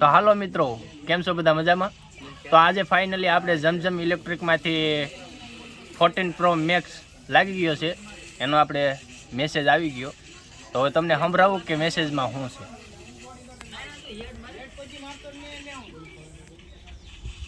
તો હાલો મિત્રો કેમ છો બધા મજામાં તો આજે ફાઇનલી આપણે જમઝમ ઇલેક્ટ્રિકમાંથી ફોર્ટીન પ્રો મેક્સ લાગી ગયો છે એનો આપણે મેસેજ આવી ગયો તો હવે તમને સંભળાવું કે મેસેજમાં શું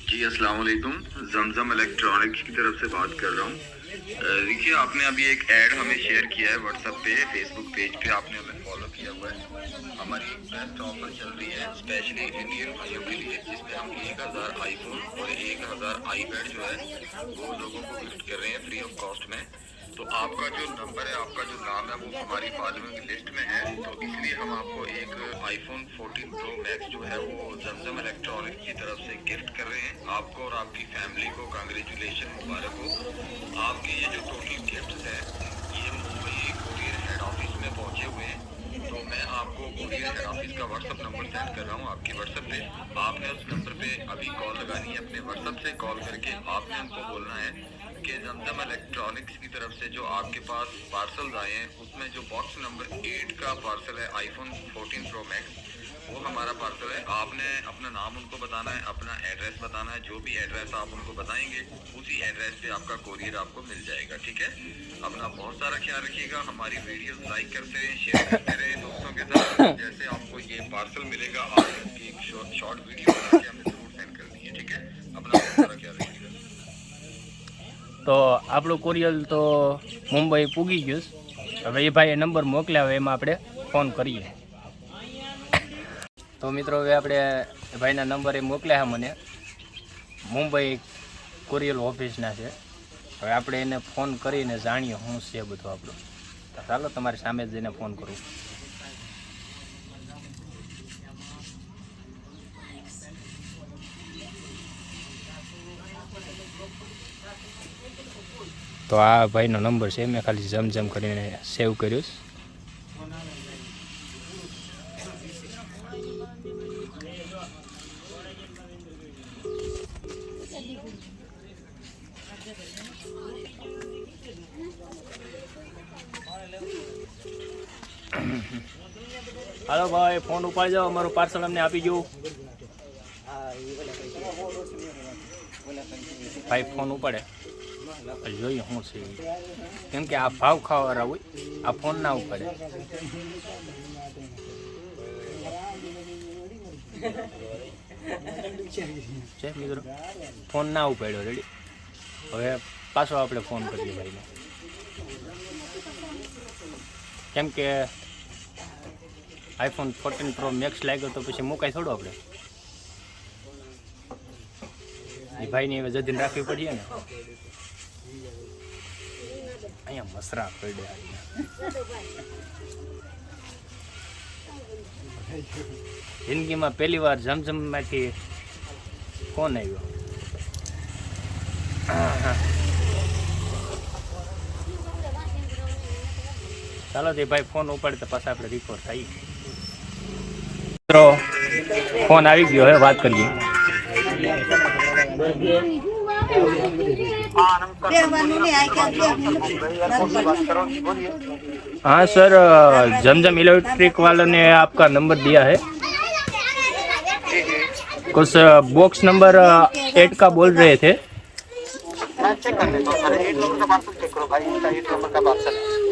છે जी अस्सलाम वालेकुम जमजम इलेक्ट्रॉनिक्स की तरफ से बात कर रहा हूँ देखिए आपने अभी एक ऐड हमें शेयर किया है व्हाट्सएप पे फेसबुक पेज पे आपने किया हुआ है हमारी बेस्ट ऑफर चल रही है स्पेशली इंडियन भाइयों के लिए जिसमें हम एक हज़ार आई और एक हज़ार आई पैड जो है वो लोगों को गिफ्ट कर रहे हैं फ्री ऑफ कॉस्ट में तो आपका जो नंबर है आपका जो नाम है वो हमारी फॉलोइंग लिस्ट में है तो इसलिए हम आपको एक आईफोन 14 प्रो मैक्स जो है वो जमजम इलेक्ट्रॉनिक्स की तरफ से गिफ्ट कर रहे हैं आपको और आपकी फैमिली को कंग्रेचुलेशन मुबारक हो आपके ये जो टोटल गिफ्ट है ये मुंबई कोरियर हेड ऑफिस में पहुंचे हुए हैं तो मैं आपको कोरियर हेड ऑफिस का व्हाट्सअप नंबर सेंड कर रहा हूँ आपके व्हाट्सअप पे आपने उस नंबर पे अभी कॉल लगानी है अपने व्हाट्सअप से कॉल करके आपने हमको बोलना है कि जमजम इलेक्ट्रॉनिक्स की तरफ से जो आपके पास पार्सल आए हैं उसमें जो बॉक्स नंबर एट का पार्सल है आईफोन फोर्टीन प्रो मैक्स वो हमारा पार्सल तो है आपने अपना नाम उनको बताना है अपना एड्रेस बताना है जो भी एड्रेस आप उनको बताएंगे उसी एड्रेस पे आपका कोरियर आपको मिल जाएगा ठीक है अपना बहुत सारा ख्याल रखिएगा हमारी वीडियो लाइक करते रहे शेयर करते रहे दोस्तों के साथ जैसे आपको ये पार्सल मिलेगा आप इसकी एक शॉर्ट वीडियो बना के हमें जरूर सेंड कर दीजिए ठीक है अपना बहुत सारा ख्याल रखिएगा તો આપણું કોરિયલ તો મુંબઈ પૂગી ગયું હવે એ ભાઈએ નંબર મોકલ્યા એમાં તો મિત્રો હવે આપણે ભાઈના નંબર એ મોકલ્યા મને મુંબઈ કોરિયલ ઓફિસના છે હવે આપણે એને ફોન કરીને જાણીએ શું છે બધું આપણું તો ચાલો તમારી સામે જઈને ફોન કરું તો આ ભાઈનો નંબર છે મેં ખાલી જમ જમ કરીને સેવ કર્યો છે હાલો ભાઈ ફોન ઉપાડી જાઓ અમારું પાર્સલ અમને આપી જવું ભાઈ ફોન ઉપાડે જોઈએ શું છે કેમ કે આ ભાવ ખાવાવાળા હોય આ ફોન ના ઉપાડે છે મિત્રો ફોન ના ઉપાડ્યો રેડી હવે પાછો આપણે ફોન કરીએ ભાઈને કેમ કે આઈફોન ફોર્ટીન પ્રો મેક્સ લાગ્યો તો પછી મુકાય થોડો આપણે એ ભાઈની હવે જતીને રાખવી પડીએ ને અહીંયા મસરા પડે જિંદગીમાં પહેલી વાર જમજમમાંથી ફોન આવ્યો ચાલો તે ભાઈ ફોન ઉપાડી તો પાછા આપણે રિપોર્ટ થઈ મિત્રો फोन आ ગયો है बात करिए हाँ सर जमजम इलेक्ट्रिक वालों ने आपका नंबर दिया है कुछ बॉक्स नंबर एट का बोल रहे थे चेक कर एट नंबर का पार्सल चेक करो भाई एट नंबर का पार्सल है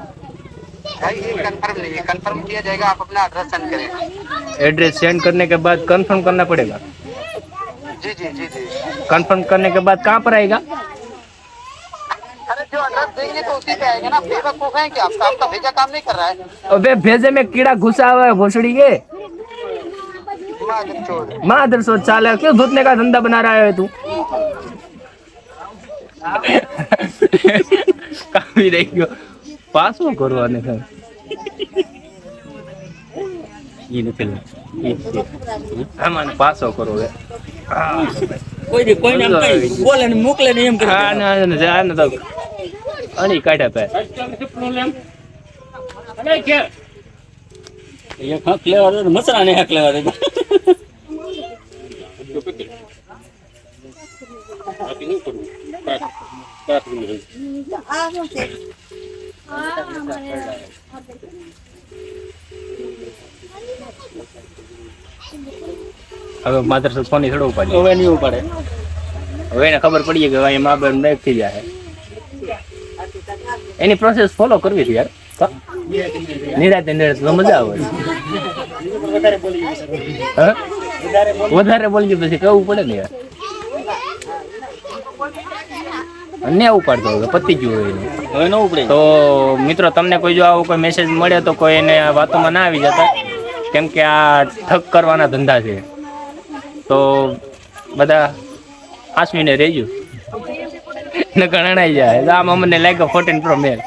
एड्रेस सेंड करने के बाद कंफर्म करना पड़ेगा जी जी जी जी कंफर्म करने के बाद कहाँ पर आएगा अरे जो एड्रेस देंगे तो उसी पे आएगा ना है क्या आपका आपका भेजा काम नहीं कर रहा है अबे भेजे में कीड़ा घुसा हुआ है घोसड़ी के माधर सोच चाल क्यों धुतने का धंधा बना रहा है तू हाँ। काफी પાછું કરવાની છે એને પેલા આમાં પાછો કરો હવે કોઈ કોઈને આમ કઈ બોલે ને મોકલે ને એમ કરે હા ના તો અણી કાઢ્યા પે અરે એક હક લેવા દે મસરા અરે માદરસન પાણી છોડો ઉપાડી હવે નહી ઉપડે હવે એને ખબર પડી કે હવે માબર નઈ થઈ જશે એની પ્રોસેસ ફોલો કરવી છે યાર નેડા નેડા તો મજા આવશે વધારે બોલજો પછી કેવું પડે ને ને ઉપાડતો હોય પતી ગયું હોય હવે ન ઉપડે તો મિત્રો તમને કોઈ જો આવો કોઈ મેસેજ મળે તો કોઈ એને વાતોમાં ના આવી જતા કેમ કે આ ઠગ કરવાના ધંધા છે તો બધા આસમીને રહેજો ને ગણાય જાય આમ અમને લાગ્યો ફોર્ટીન પ્રો મેલ